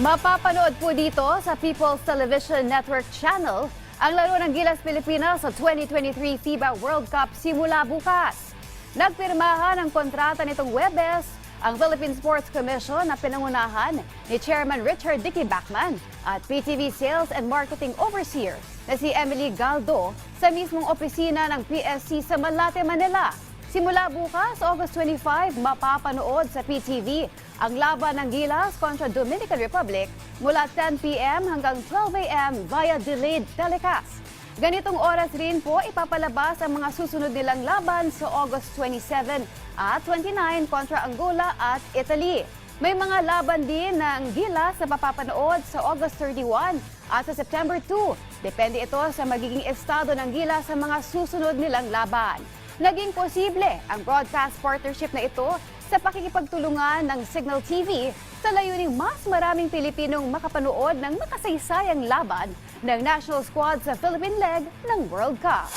Mapapanood po dito sa People's Television Network Channel ang laro ng Gilas Pilipinas sa 2023 FIBA World Cup simula bukas. Nagpirmahan ang kontrata nitong Webes ang Philippine Sports Commission na pinangunahan ni Chairman Richard Dicky Bachman at PTV Sales and Marketing Overseer na si Emily Galdo sa mismong opisina ng PSC sa Malate, Manila. Simula bukas, August 25, mapapanood sa PTV ang laban ng Gilas kontra Dominican Republic mula 10 p.m. hanggang 12 a.m. via delayed telecast. Ganitong oras rin po ipapalabas ang mga susunod nilang laban sa August 27 at 29 kontra Angola at Italy. May mga laban din ng Gilas na mapapanood sa August 31 at sa September 2. Depende ito sa magiging estado ng Gilas sa mga susunod nilang laban. Naging posible ang broadcast partnership na ito sa pakikipagtulungan ng Signal TV sa layuning mas maraming Pilipinong makapanood ng makasaysayang laban ng national squad sa Philippine leg ng World Cup.